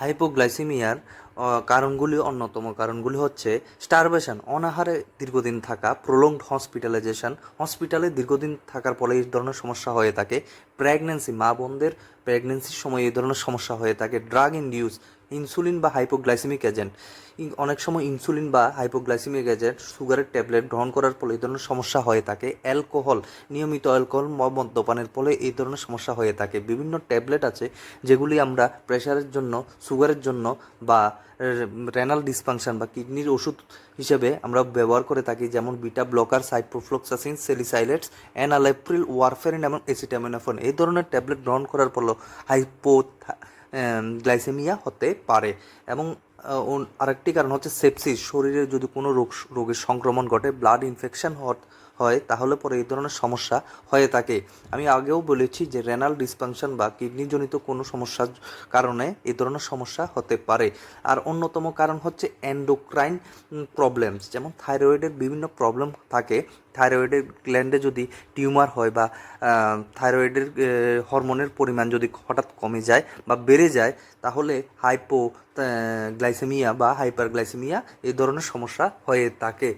হাইপোগ্লাইসেমিয়ার কারণগুলি অন্যতম। কারণগুলি হচ্ছে, স্টারভেশন, অনাহারে দীর্ঘদিন থাকা, প্রলংড হসপিটালাইজেশন। হসপিটালে দীর্ঘদিন থাকার ফলে এই ধরনের সমস্যা হয়ে থাকে। প্রেগনেন্সি মা বোনদের প্রেগনেন্সির সময় এই ধরনের সমস্যা হয়ে থাকে। ড্রাগ ইনডিউস ইনসুলিন বা হাইপোগ্লাইসেমিক এজেন্ট অনেক সময় ইনসুলিন বা হাইপোগ্লাইসেমিক এজেন্ট সুগারের ট্যাবলেট গ্রহণ করার ফলে এই ধরনের সমস্যা হয়ে থাকে। অ্যালকোহল নিয়মিত অ্যালকোহল মদ্যপানের ফলে এই ধরনের সমস্যা হয়ে থাকে। বিভিন্ন ট্যাবলেট আছে যেগুলি আমরা প্রেশারের জন্য সুগারের জন্য বা রেনাল ডিসফাংশন বা কিডনির ওষুধ হিসেবে আমরা ব্যবহার করে থাকি। যেমন beta blocker ciprofloxacin salicylates enalapril warfarin এবং এসিটামিনোফোন এই ধরনের ট্যাবলেট গ্রহণ করার ফলে হাইপো গ্লাইসেমিয়া হতে পারে। এবং আরেকটি কারণ হচ্ছে সেপসিস, শরীরে যদি কোনো রোগ, রোগের সংক্রমণ ঘটে ব্লাড ইনফেকশন হয়, তাহলে পরে এই ধরনের সমস্যা হয়ে থাকে। আমি আগেও বলেছি যে রেনাল ডিসফাংশন বা কিডনিজনিত কোনো সমস্যার কারণে এই ধরনের সমস্যা হতে পারে। আর অন্যতম কারণ হচ্ছে এন্ডোক্রাইন প্রবলেমস যেমন থাইরয়েডের বিভিন্ন প্রবলেম থাকে। থাইরয়েডের গ্ল্যান্ডে যদি টিউমার হয় বা থাইরয়েডের হরমোনের পরিমাণ যদি হঠাৎ কমে যায় বা বেড়ে যায়, তাহলে হাইপো গ্লাইসেমিয়া বা হাইপার গ্লাইসেমিয়া এই ধরনের সমস্যা হয়ে থাকে।